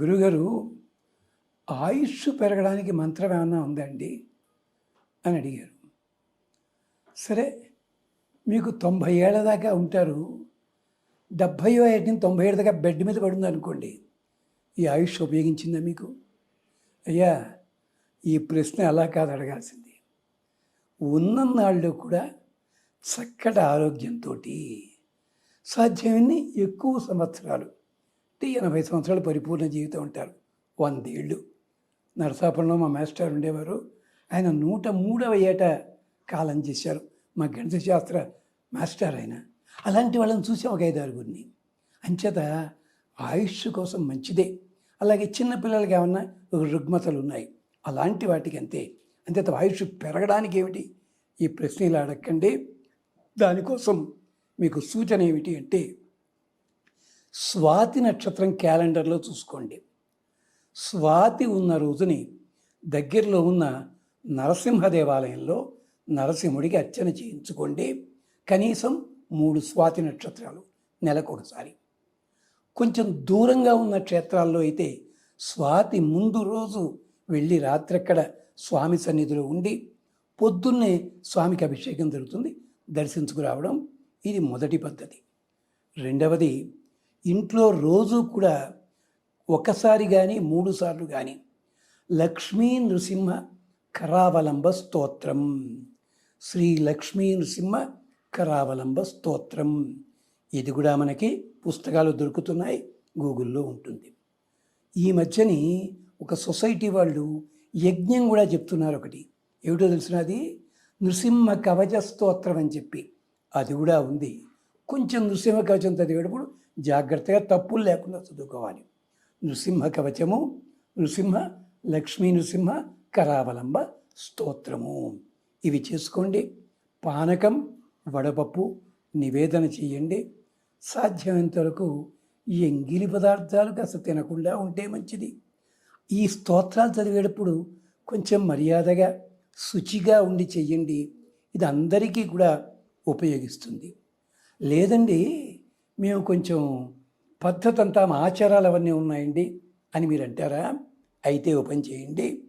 గురుగారు ఆయుష్ పెరగడానికి మంత్రం ఏమైనా ఉందండి? అని అడిగారు. సరే మీకు తొంభై ఏళ్ళ దాకా ఉంటారు. డెబ్భై ఏడు నుంచి తొంభై ఏళ్ళ దాకా బెడ్ మీద పడింది అనుకోండి ఈ ఆయుష్ ఉపయోగించిందా మీకు? అయ్యా ఈ ప్రశ్న అలా కాదు అడగాల్సింది. ఉన్ననాళ్ళు కూడా చక్కటి ఆరోగ్యంతో సాధ్యమని ఎక్కువ సంవత్సరాలు. ఎనభై సంవత్సరాలు పరిపూర్ణ జీవితం ఉంటారు వందేళ్ళు. నరసాపురంలో మా మాస్టర్ ఉండేవారు. ఆయన నూట మూడవ ఏట కాలం చేశారు. మా గణిత శాస్త్ర మాస్టర్ ఆయన. అలాంటి వాళ్ళని చూసాం ఒక ఐదు ఆరుగురిని అంచేత ఆయుష్ కోసం మంచిదే. అలాగే చిన్నపిల్లలకి ఏమన్నా ఒక రుగ్మతలు ఉన్నాయి. అలాంటి వాటికి అంతే. అంతేత ఆయుష్ పెరగడానికి ఏమిటి? ఈ ప్రశ్న ఇలా అడగండి దానికోసం మీకు సూచన ఏమిటి అంటే స్వాతి నక్షత్రం క్యాలెండర్లో చూసుకోండి. స్వాతి ఉన్న రోజుని దగ్గరలో ఉన్న నరసింహ దేవాలయంలో నరసింహుడికి అర్చన చేయించుకోండి. కనీసం మూడు స్వాతి నక్షత్రాలు నెలకొకసారి కొంచెం దూరంగా ఉన్న క్షేత్రాల్లో అయితే స్వాతి ముందు రోజు వెళ్ళి రాత్రక్కడ స్వామి సన్నిధిలో ఉండి పొద్దున్నే స్వామికి అభిషేకం జరుగుతుంది. దర్శించుకురావడం ఇది మొదటి పద్ధతి. రెండవది ఇంట్లో రోజు కూడా ఒకసారి కానీ మూడుసార్లు కానీ లక్ష్మీ నృసింహ కరావలంబ స్తోత్రం. శ్రీ లక్ష్మీ నృసింహ కరావలంబ స్తోత్రం. ఇది కూడా మనకి పుస్తకాలు దొరుకుతున్నాయి గూగుల్లో ఉంటుంది. ఈ మధ్యని ఒక సొసైటీ వాళ్ళు యజ్ఞం కూడా చెప్తున్నారు ఒకటి. ఏమిటో తెలిసినది నృసింహ కవచ స్తోత్రం అని చెప్పి. అది కూడా ఉంది. కొంచెం నృసింహ కవచం చదివేటప్పుడు జాగ్రత్తగా తప్పులు లేకుండా చదువుకోవాలి. నృసింహ కవచము నృసింహ లక్ష్మీ నృసింహ కరావలంబ స్తోత్రము. ఇవి చేసుకోండి. పానకం వడపప్పు నివేదన చేయండి. సాధ్యమైనంత వరకు ఎంగిలి పదార్థాలు కాస్త తినకుండా ఉంటే మంచిది. ఈ స్తోత్రాలు చదివేటప్పుడు కొంచెం మర్యాదగా శుచిగా ఉండి చెయ్యండి ఇది అందరికీ కూడా ఉపయోగిస్తుంది. లేదండి మేము కొంచెం పద్ధతి అంతా మా ఆచారాలు అవన్నీ ఉన్నాయండి అని మీరు అంటారా అయితే ఓ పని చేయండి.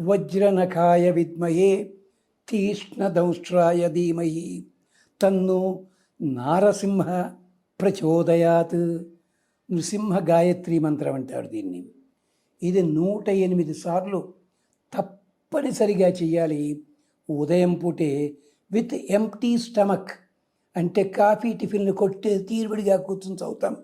వజ్రనఖాయ విద్మయే తీక్ష్ణదంష్ట్రాయ ధీమహి. తన్ను నారసింహ ప్రచోదయాత్. నృసింహ గాయత్రి మంత్రం అంటారు దీన్ని. ఇది నూట ఎనిమిది సార్లు తప్పనిసరిగా చేయాలి ఉదయం పూటే విత్ ఎంటీ స్టమక్. అంటే కాఫీ టిఫిన్లు కొట్టే తీరుబడిగా కూర్చుని చదువుతాం.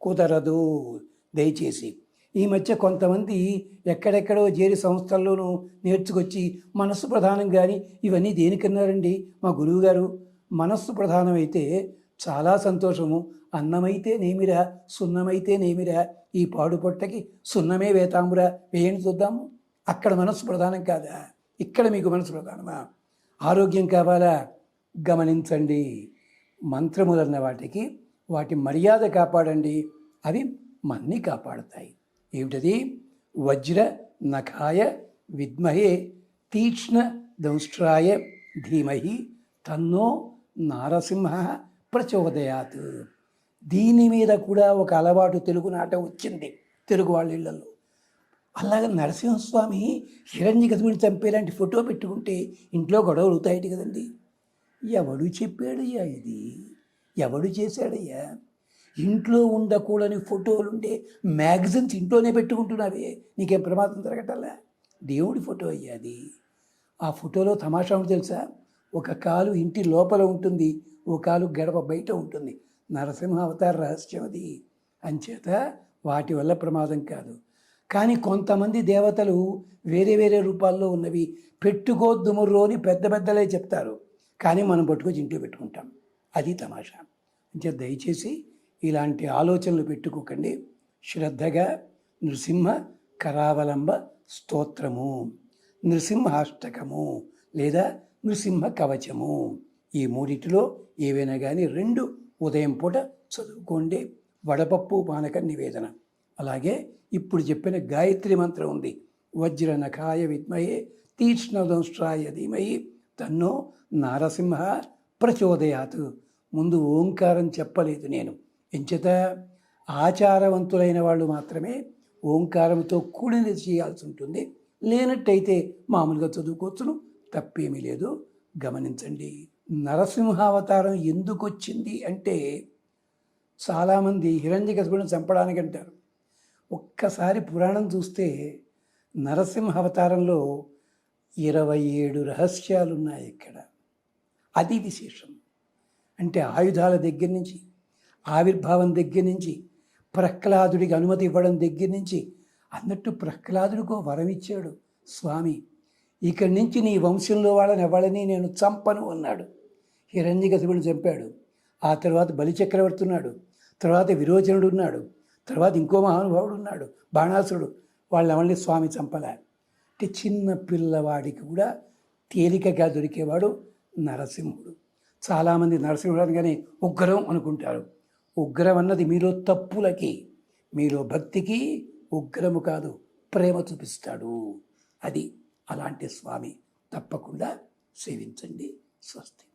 కుదరదు. దయచేసి. ఈ మధ్య కొంతమంది ఎక్కడెక్కడో చేరి సంస్థల్లోనూ నేర్చుకొచ్చి మనస్సు ప్రధానం కానీ ఇవన్నీ దేనికన్నారండి? మా గురువుగారు. మనస్సు ప్రధానమైతే చాలా సంతోషము. అన్నమైతే నేమిరా సున్నమైతే నేమిరా. ఈ పాడుపొట్టకి సున్నమే వేతామురా. వేయండి చూద్దాము. అక్కడ మనస్సు ప్రధానం కాదా? ఇక్కడ మీకు మనసు ప్రధానమా? ఆరోగ్యం కావాలా? గమనించండి. మంత్రములన్న వాటికి వాటి మర్యాద కాపాడండి. అవి మన్ని కాపాడతాయి. ఏమిటది? వజ్ర నఖాయ విద్మహే తీక్ష్ణ దంష్ట్రాయ ధీమహి తన్నో నారసింహ ప్రచోదయాత్. దీని మీద కూడా ఒక అలవాటు తెలుగు నాట వచ్చింది తెలుగు వాళ్ళ ఇళ్ళలో అలాగే నరసింహస్వామి హిరణ్య గతుడిని చంపేలాంటి ఫోటో పెట్టుకుంటే ఇంట్లో గొడవలు అవుతాయి కదండి. ఎవడు చెప్పాడయ్యా ఇది? ఎవడు చేశాడయ్యా? ఇంట్లో ఉండకూడని ఫోటోలుండే మ్యాగజైన్స్ ఇంట్లోనే పెట్టుకుంటున్నావే. నీకేం ప్రమాదం జరగటల్లా దేవుడి ఫోటో అయ్యా అది. ఆ ఫోటోలో తమాషా ఉంది తెలుసా? ఒక కాలు ఇంటి లోపల ఉంటుంది ఓ కాలు గడప బయట ఉంటుంది. నరసింహ అవతార రహస్యం అది. అంచేత వాటి వల్ల ప్రమాదం కాదు. కానీ కొంతమంది దేవతలు వేరే వేరే రూపాల్లో ఉన్నవి. పెట్టుకోద్దుముర్రో అని పెద్ద పెద్దలే చెప్తారు. కానీ మనం పట్టుకొచ్చి ఇంట్లో పెట్టుకుంటాం. అది తమాషా. అంటే దయచేసి ఇలాంటి ఆలోచనలు పెట్టుకోకండి. శ్రద్ధగా నృసింహ కరావలంబ స్తోత్రము నృసింహాష్టకము లేదా నృసింహ కవచము ఈ మూడిటిలో ఏవైనా కానీ రెండు ఉదయం పూట చదువుకోండి. వడపప్పు పానక నివేదన. అలాగే ఇప్పుడు చెప్పిన గాయత్రి మంత్రం ఉంది. వజ్ర నఖాయ విద్మయే తీక్ష్ణదంష్ట్రాయ ధీమయి తన్నో నారసింహ ప్రచోదయాత్. ముందు ఓంకారం చెప్పలేదు నేను. ఎంచేత ఆచారవంతులైన వాళ్ళు మాత్రమే ఓంకారంతో కూడినది చేయాల్సి ఉంటుంది. లేనట్టయితే మామూలుగా చదువుకోవచ్చును. తప్పేమీ లేదు. గమనించండి. నరసింహావతారం ఎందుకు వచ్చింది అంటే చాలామంది హిరణ్యకశిపుడిని చంపడానికి అంటారు. ఒక్కసారి పురాణం చూస్తే నరసింహ అవతారంలో ఇరవై ఏడు రహస్యాలు ఉన్నాయి ఇక్కడ. అది విశేషం. అంటే ఆయుధాల దగ్గర నుంచి ఆవిర్భావం దగ్గర నుంచి ప్రహ్లాదుడికి అనుమతి ఇవ్వడం దగ్గర నుంచి అన్నట్టు ప్రహ్లాదుడికో వరం ఇచ్చాడు స్వామి. ఇక్కడి నుంచి నీ వంశంలో వాళ్ళని ఎవడని నేను చంపను అన్నాడు. హిరణ్యకశిపుడు చంపాడు. ఆ తర్వాత బలిచక్రవర్తి ఉన్నాడు. తర్వాత విరోచనుడు ఉన్నాడు. తర్వాత ఇంకో మహానుభావుడు ఉన్నాడు. బాణాసురుడు. వాళ్ళని ఎవరిని స్వామి చంపలే? అంటే చిన్న పిల్లవాడికి కూడా తేలికగా దొరికేవాడు నరసింహుడు. చాలామంది నరసింహుడు అనగానే ఉగ్రం అనుకుంటారు. ఉగ్రం అన్నది మీలో తప్పులకి మీలో భక్తికి ఉగ్రము కాదు ప్రేమ చూపిస్తాడు. అది అలాంటి స్వామి తప్పకుండా సేవించండి. స్వస్తి.